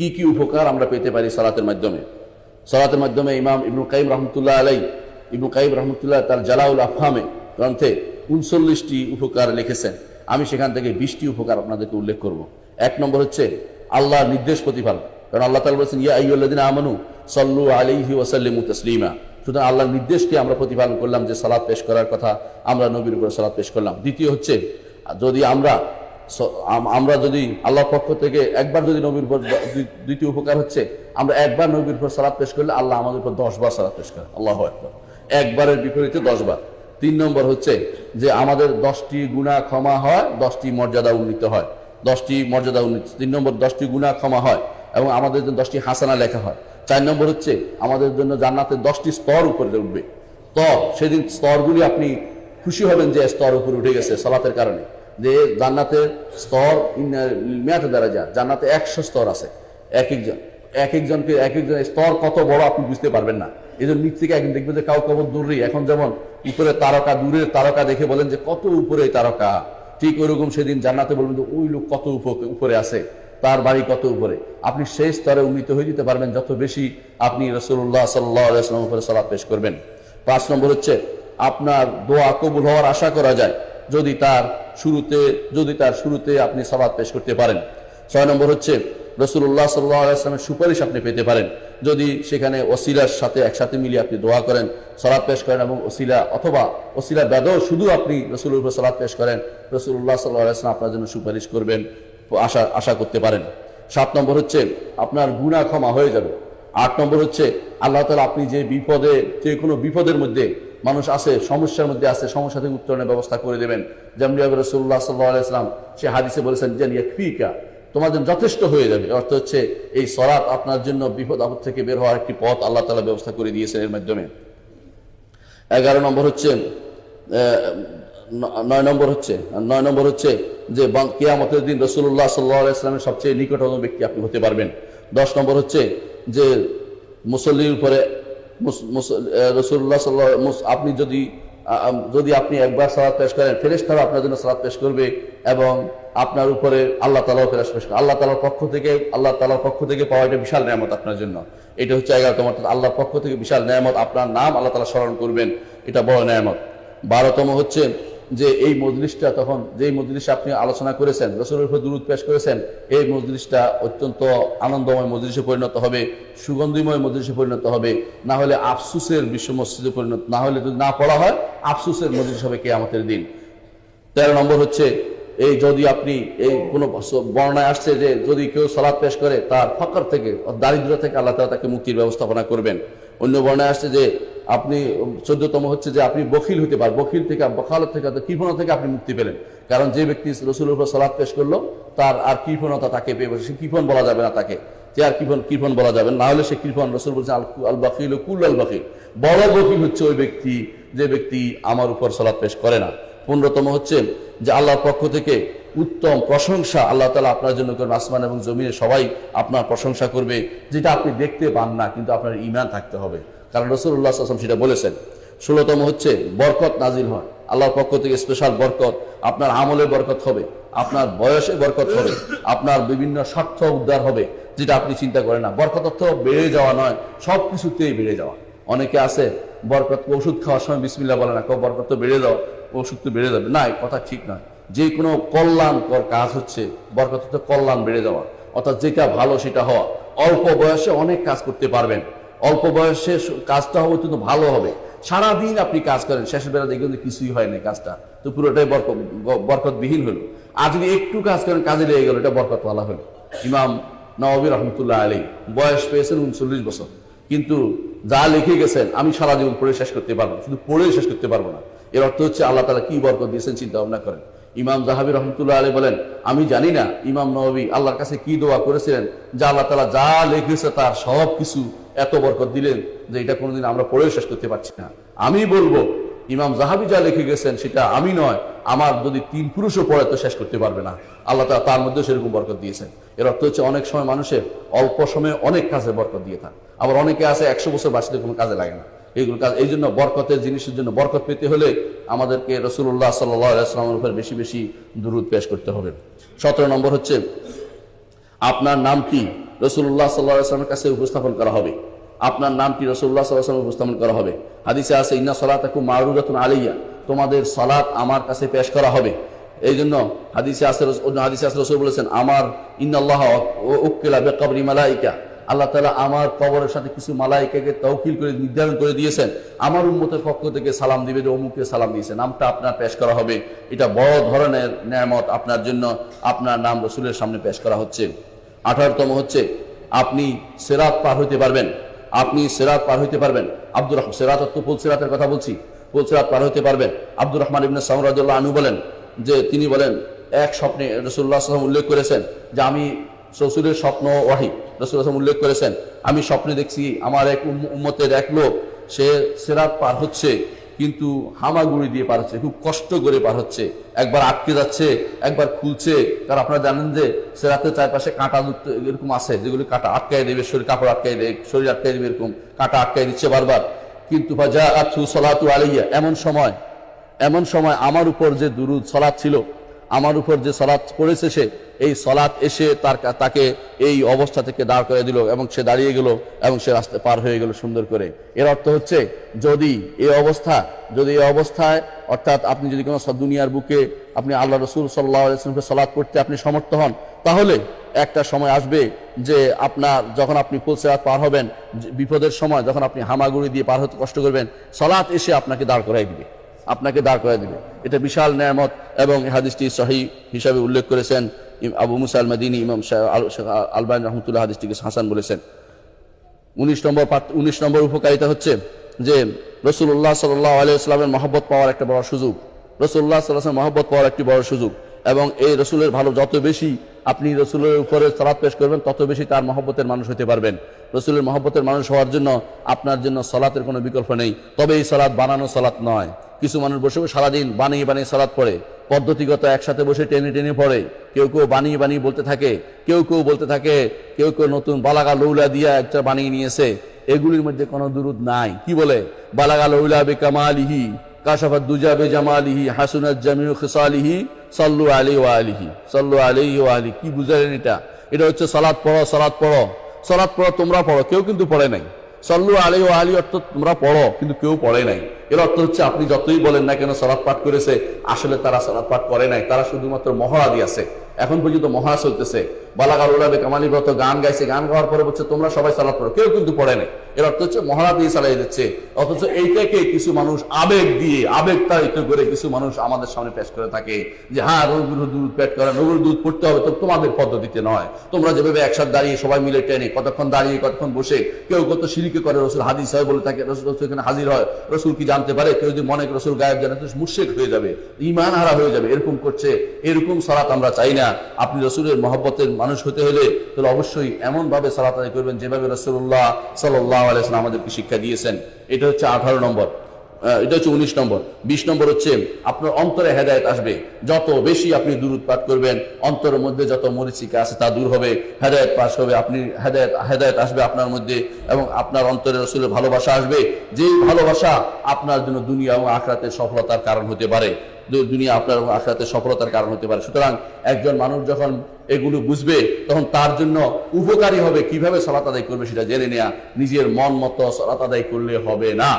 কি কি উপকার আমরা পেতে পারি সালাতের মাধ্যমে? সালাতের মাধ্যমে ইমাম ইবনু কাইম রহমতুল্লাহ আলাই ইবনু কাইম রহমতুল্লাহ তার জালাউল আফহামে গ্রন্থে উনচল্লিশটি উপকার লিখেছেন। আমি সেখান থেকে বিশটি উপকার আপনাদেরকে উল্লেখ করব। এক নম্বর হচ্ছে আল্লাহর নির্দেশ প্রতিপালন কারণ আল্লাহ তালা বলেছেন, ইয়া আইয়ুল্লাদিন আমানু সল্লু আলাইহি ওয়াসাল্লিমু তাসলিমা। সুতরাং আল্লাহর নির্দেশকে আমরা প্রতিপালন করলাম যে সালাদ পেশ করার কথা আমরা নবীর উপরে সালাদ পেশ করলাম। দ্বিতীয় হচ্ছে, যদি আমরা আমরা যদি আল্লাহর পক্ষ থেকে একবার যদি নবীর উপর দ্বিতীয় উপকার হচ্ছে, আমরা একবার নবীর উপর সালাদ পেশ করলে আল্লাহ আমাদের উপর দশ বার সালাদ পেশ করে আল্লাহ একবার একবারের বিপরীতে দশ বার তিন নম্বর হচ্ছে যে আমাদের দশটি গুণা ক্ষমা হয়, দশটি মর্যাদা উন্নীত হয়। দশটি মর্যাদা উন্নীত। তিন নম্বর, দশটি গুণা ক্ষমা হয় এবং আমাদের জন্য দশটি হাসানা লেখা হয়। চার নম্বর হচ্ছে আমাদের জন্য জান্নাতের দশটি স্তর উপরে উঠবে। তো সেদিন স্তরগুলি আপনি খুশি হবেন যে স্তর উপরে উঠে গেছে সালাতের কারণে। যে জান্নাতের স্তর মেয়াতে দ্বারা যা জান্নাতে একশো স্তর আছে। এক একজন, এক একজনকে এক একজনের স্তর কত বড় আপনি বুঝতে পারবেন না। এই জন্য নিচ থেকে একদিন দেখবেন যে কাউ কাউ দূরে এখন যেমন উপরে তারকা, দূরের তারকা দেখে বলেন যে কত উপরে তারকা। ঠিক ওইরকম সেদিন জান্নাতে বলবেন যে ওই লোক কত উপ- উপরে আছে, তার বাড়ি কত উপরে। আপনি সেই স্তরে উন্নীত হয়ে যেতে পারবেন যত বেশি আপনি রসুল্লাহ সাল্লাহাম উপরে সালাদ পেশ করবেন। পাঁচ নম্বর হচ্ছে, আপনার দোয়া কবুল হওয়ার আশা করা যায়। যদি তার শুরুতে, যদি তার শুরুতে আপনি সালাদ পেশ করতে পারেন। ছয় নম্বর হচ্ছে রসুল্লাহ সাল্লাহামের সুপারিশ আপনি পেতে পারেন। যদি সেখানে ওসিলার সাথে একসাথে মিলিয়ে আপনি দোয়া করেন সালাদ পেশ করেন এবং ওসিলা অথবা ওসিলা বেদও শুধু আপনি রসুল উপর সালাদ পেশ করেন রসুল্লাহ সাল্লাহাম আপনার জন্য সুপারিশ করবেন, আশা আশা করতে পারেন। সাত নম্বর হচ্ছে, আপনার গুণা ক্ষমা হয়ে যাবে। আট নম্বর হচ্ছে, আল্লাহ তালা আপনি যে বিপদে, যে কোনো বিপদের মধ্যে মানুষ আছে, সমস্যার মধ্যে আছে সমস্যা থেকে উত্তরণের ব্যবস্থা করে দেবেন। যেমন রসুল্লাহ সাল্লাহাম সে হাদিসে বলেছেন যে ফিকা তোমাদের যথেষ্ট হয়ে যাবে। অর্থ হচ্ছে, এই সরাত আপনার জন্য বিপদ আপদ থেকে বের হওয়ার একটি পথ আল্লাহ তালা ব্যবস্থা করে দিয়েছেন এর মাধ্যমে। এগারো নম্বর হচ্ছে নয় নম্বর হচ্ছে, নয় নম্বর হচ্ছে যে কিয়ামতের দিন রসুল্লাহ সাল্লাহ ইসলামের সবচেয়ে নিকটতম ব্যক্তি আপনি হতে পারবেন। দশ নম্বর হচ্ছে যে, মুসল্লির উপরে রসুল্লাহ সাল্লাহ আপনি যদি যদি আপনি একবার সালাদ পেশ করেন ফেরেশতারা আপনার জন্য সালাদ পেশ করবে এবং আপনার উপরে আল্লাহ তালাও ফেরাস পেশ করবে। আল্লাহ তালার পক্ষ থেকে, আল্লাহ তালার পক্ষ থেকে পাওয়া এটা বিশাল নিয়ামত আপনার জন্য। এটা হচ্ছে এগারোতম তোমার আল্লাহর পক্ষ থেকে বিশাল নিয়ামত। আপনার নাম আল্লাহ তালা স্মরণ করবেন। এটা বড় নিয়ামত। বারোতম হচ্ছে যে এই মজলিসটা তখন, যেই মজলিসে আপনি আলোচনা করেছেন, রসুলের উপর দূরত পেশ করেছেন, এই মজলিসটা অত্যন্ত আনন্দময় মজলিসে পরিণত হবে, সুগন্ধিময় মজলিসে পরিণত হবে। না হলে আফসুসের বিশ্ব মসজিদে পরিণত, না হলে যদি না পড়া হয়, আফসুসের মজলিস হবে কে আমাদের দিন। তেরো নম্বর হচ্ছে, এই যদি আপনি এই কোনো বর্ণায় আসছে যে যদি কেউ সালাদ পেশ করে, তার ফকর থেকে দারিদ্র থেকে আল্লাহ তালা তাকে মুক্তির ব্যবস্থাপনা করবেন। অন্য বর্ণায় আসছে যে আপনি, চোদ্দতম হচ্ছে যে আপনি বখিল হতে পারেন বখিল থেকে, বখালত থেকে কৃপণতা থেকে আপনি মুক্তি পেলেন। কারণ যে ব্যক্তি রসুলের উপর সালাদ পেশ করল, তার আর কৃপণতা তাকে পেয়ে সে কৃপণ বলা যাবে না তাকে। যে আর কৃপণ কৃপণ বলা যাবে না। হলে সে কৃপণ রসুল বলছে আল বাকিল কুল আল বাকিল বড় বকিল হচ্ছে ওই ব্যক্তি, যে ব্যক্তি আমার উপর সালাদ পেশ করে না। পনেরোতম হচ্ছে যে আল্লাহর পক্ষ থেকে উত্তম প্রশংসা আল্লাহ তালা আপনার জন্য করবেন আসমান এবং জমিনে সবাই আপনার প্রশংসা করবে, যেটা আপনি দেখতে পান না, কিন্তু আপনার ইমান থাকতে হবে। কারণ রসুল্লাহ আসলাম সেটা বলেছেন। ষোলোতম হচ্ছে বরকত নাজিল হয় আল্লাহর পক্ষ থেকে স্পেশাল বরকত। আপনার আমলে বরকত হবে, আপনার বয়সে বরকত হবে, আপনার বিভিন্ন স্বার্থ উদ্ধার হবে, যেটা আপনি চিন্তা করেন না। বরকত অর্থ বেড়ে যাওয়া নয় সব কিছুতেই বেড়ে যাওয়া। অনেকে আছে, বরকত ওষুধ খাওয়ার সময় বিসমিল্লা বলে না বরকত তো বেড়ে যাওয়া ওষুধ তো বেড়ে যাবে। না কথা ঠিক নয়। যে কোনো কল্যাণকর কাজ হচ্ছে বরকত তো কল্যাণ বেড়ে যাওয়া। অর্থাৎ যেটা ভালো সেটা হওয়া। অল্প বয়সে অনেক কাজ করতে পারবেন। অল্প বয়সে কাজটা হবে কিন্তু ভালো হবে। সারাদিন আপনি কাজ করেন, শেষের বেলা দেখবেন কিছুই হয় না কাজটা। তো পুরোটাই বরকতবিহীন হলো। আর যদি একটু কাজ করেন, কাজে লেগে গেল, এটা বরকত বলা হলো। ইমাম নওয়াবী রহমতুল্লাহ আলী বয়স পেয়েছেন উনচল্লিশ বছর। কিন্তু যা লিখে গেছেন, আমি সারা জীবন পড়ে শেষ করতে পারব। শুধু পড়ে শেষ করতে পারব না। এর অর্থ হচ্ছে আল্লাহ তালা কি বরকত দিয়েছেন চিন্তা ভাবনা করেন। ইমাম জাহাবি রহমতুল্লাহ আলী বলেন, আমি জানি না ইমাম নবী আল্লাহর কাছে কি দোয়া করেছিলেন, যা আল্লাহ তালা যা লিখেছে তার সব কিছু এত বরকত দিলেন যে এটা কোনোদিন আমরা পড়ে শেষ করতে পারছি না। আমি বলব, ইমাম জাহাবি যা লিখে গেছেন সেটা আমি নয়, আমার যদি তিন পুরুষও পড়ে তো শেষ করতে পারবে না। আল্লাহ তালা তার মধ্যে সেরকম বরকত দিয়েছেন। এর অর্থ হচ্ছে অনেক সময় মানুষের অল্প সময়ে অনেক কাজে বরকত দিয়ে থাকে। আবার অনেকে আছে একশো বছর বাঁচলে কোনো কাজে লাগে না। এইগুলো কাজ এই জন্য বরকতের জিনিসের জন্য বরকত পেতে হলে আমাদেরকে রসুল্লাহ সাল্লামের উপর বেশি বেশি দুরুদ পেশ করতে হবে। সতেরো নম্বর হচ্ছে, আপনার নাম কি? রসুল্লাহ সাল্লাহ কাছে উপস্থাপন করা হবে। আপনার নামটি রসুল্লাহ সাল্লাহ উপস্থাপন করা হবে। হাদিসে আছে, ইন্না সলাত খুব মারুরাতুন আলাইয়া তোমাদের সলাৎ আমার কাছে পেশ করা হবে। এই জন্য হাদিসে আসে হাদিসে আসে রসুল বলেছেন, আমার ইন্নাল্লাহ উক্কিলা বেকবরি মালাইকা আল্লাহ তালা আমার কবরের সাথে কিছু মালাইকাকে তৌকিল করে নির্ধারণ করে দিয়েছেন। আমার উন্মতের পক্ষ থেকে সালাম দিবে অমুককে সালাম দিয়েছে। নামটা আপনার পেশ করা হবে। এটা বড় ধরনের ন্যায়ামত আপনার জন্য। আপনার নাম রসুলের সামনে পেশ করা হচ্ছে। আঠারোতম হচ্ছে আপনি সেরাত পার হইতে পারবেন। আপনি সেরাত পার হইতে পারবেন। আব্দুর রহমান, সেরাত ফুল সেরাতের কথা বলছি। পুল সেরাত পার হইতে পারবেন। আব্দুর রহমান ইবনে সামরাজুল্লাহ আনু বলেন যে তিনি বলেন, এক স্বপ্নে রসুল্লাহ সাল্লাম উল্লেখ করেছেন যে আমি শ্বশুরের স্বপ্ন ওয়াহি। রসুল্লাহ সাল্লাম উল্লেখ করেছেন, আমি স্বপ্নে দেখছি আমার এক উম্ম- উম্মতের এক লোক, সে সেরাত পার হচ্ছে। কিন্তু হামাগুড়ি দিয়ে পার হচ্ছে, খুব কষ্ট করে পার হচ্ছে। একবার আটকে যাচ্ছে, একবার খুলছে। কারণ আপনারা জানেন যে সেরাতে চারপাশে কাঁটা যুক্ত এরকম আছে, যেগুলি কাঁটা আটকাই দেবে, শরীর কাপড় আটকাই দেবে, শরীর আটকাই দেবে এরকম, কাঁটা আটকাই দিচ্ছে বারবার। কিন্তু ফাজা আছু সলাতু আলাইয়া, এমন সময় এমন সময় আমার উপর যে দুরুদ, সলাৎ ছিল আমার উপর যে সলাৎ পড়েছে সে, এই সলাৎ এসে তার তাকে এই অবস্থা থেকে দাঁড় করে দিল এবং সে দাঁড়িয়ে গেল এবং সে রাস্তা পার হয়ে গেল সুন্দর করে। এর অর্থ হচ্ছে, যদি এই অবস্থা, যদি এই অবস্থায়, অর্থাৎ আপনি যদি কোনো দুনিয়ার বুকে আপনি আল্লাহ রসুল সাল্লাহামকে সলাৎ করতে আপনি সমর্থ হন, তাহলে একটা সময় আসবে যে আপনার, যখন আপনি ফুলসেরাত পার হবেন বিপদের সময় যখন আপনি হামাগুড়ি দিয়ে পার হতে কষ্ট করবেন সলাৎ এসে আপনাকে দাঁড় করাই দিবে। আপনাকে দাঁড় করাই দিবে। এটা বিশাল নেয়ামত। এবং হাদিসটি সহি হিসাবে উল্লেখ করেছেন আবু মুসাল মদিনী ইমাম আলবান রহমতুল্লাহ হাদিসটিকে হাসান বলেছেন। উনিশ নম্বর উনিশ নম্বর উপকারিতা হচ্ছে যে রসুল্লাহ সাল্লাহ আলিয়াল্লামের মহব্বত পাওয়ার একটা বড় সুযোগ। রসুল্লাহ সাল্লাহ মহব্বত পাওয়ার একটি বড় সুযোগ এবং এই রসুলের ভালো যত বেশি আপনি রসুলের উপরে সালাদ পেশ করবেন, তত বেশি তার মহব্বতের মানুষ হতে পারবেন। রসুলের মহব্বতের মানুষ হওয়ার জন্য আপনার জন্য সলাতের কোনো বিকল্প নেই। তবে এই সলাৎ বানানো সলাৎ নয়। কিছু মানুষ বসে সারাদিন বানিয়ে বানিয়ে সলাৎ পড়ে। পদ্ধতিগত একসাথে বসে টেনে টেনে পড়ে। কেউ কেউ বানিয়ে বানিয়ে বলতে থাকে, কেউ কেউ বলতে থাকে, কেউ কেউ নতুন বালাগা লৌলা দিয়া একটা বানিয়ে নিয়েছে। এগুলির মধ্যে কোনো দুরুদ নাই। কি বলে? বালাগা লৌলা বে কামালিহি কাশাফাত দুজা বে জামালিহি হাসুনাত জামিউ খিসালিহি, সাল্লু আলি ওয়া আলিহি। সাল্লু আলি ওয়া আলি কি বুঝালেন এটা? এটা হচ্ছে সালাদ পড়ো সালাদ পড়ো। সালাদ পড়ো, তোমরা পড়ো। কেউ কিন্তু পড়ে নাই। সল্লু আলী ও আলী অর্থ তোমরা পড়ো, কিন্তু কেউ পড়ে নাই। এর অর্থ হচ্ছে আপনি যতই বলেন না কেন সরাব পাঠ করেছে, আসলে তারা সরাব পাঠ করে নাই। তারা শুধুমাত্র মহারাদি আছে এখন পর্যন্ত মহা চলতেছে। বালাগাল উলাবে গান গাইছে, গান গাওয়ার পরে বলছে, তোমরা সবাই সালাত পড়ো। কেউ কিন্তু পড়ে নাই। এর অর্থ হচ্ছে দিয়ে চালাই দিচ্ছে। অথচ এইটাকে কিছু মানুষ আবেগ দিয়ে আবেগ তাড়িত করে কিছু মানুষ আমাদের সামনে পেশ করে থাকে যে হ্যাঁ দুধ পেট করে রবির দুধ পড়তে হবে তো তোমাদের পদ্ধতিতে নয়। তোমরা যেভাবে একসাথে দাঁড়িয়ে সবাই মিলে কতক্ষণ দাঁড়িয়ে, কতক্ষণ বসে, কেউ কত সিঁড়িকে করে রসুল হাদিস হয় বলে থাকে, রসুল রসুল এখানে হাজির হয়। রসুল কি জানতে পারে? কেউ যদি মনে রসুল গায়েব, জানে তো মুর্শেক হয়ে যাবে ইমান হারা হয়ে যাবে, এরকম করছে, এরকম সালাত আমরা চাই না। আপনি রসুলের মহব্বতের মানুষ হতে হলে তাহলে অবশ্যই এমন ভাবে সালাত আদায় করবেন যেভাবে রসুল্লাহ সাল্লাহ আলাইসলাম আমাদেরকে শিক্ষা দিয়েছেন। এটা হচ্ছে আঠারো নম্বর। এটা হচ্ছে উনিশ নম্বর। বিশ নম্বর হচ্ছে আপনার অন্তরে হেদায়ত আসবে। যত বেশি আপনি দূর পাঠ করবেন, অন্তরের মধ্যে যত মরিচিকা আছে তা দূর হবে, হেদায়ত পাশ হবে, আপনি হেদায়ত হেদায়ত আসবে আপনার মধ্যে এবং আপনার অন্তরে রসুলের ভালোবাসা আসবে। যে ভালোবাসা আপনার জন্য দুনিয়া এবং আখরাতের সফলতার কারণ হতে পারে। দুনিয়া আপনার এবং সফলতার কারণ হতে পারে। সুতরাং একজন মানুষ যখন এগুলো বুঝবে, তখন তার জন্য উপকারী হবে, কীভাবে সলাত আদায় করবে সেটা জেনে নেয়া। নিজের মন মতো সলাত আদায় করলে হবে না।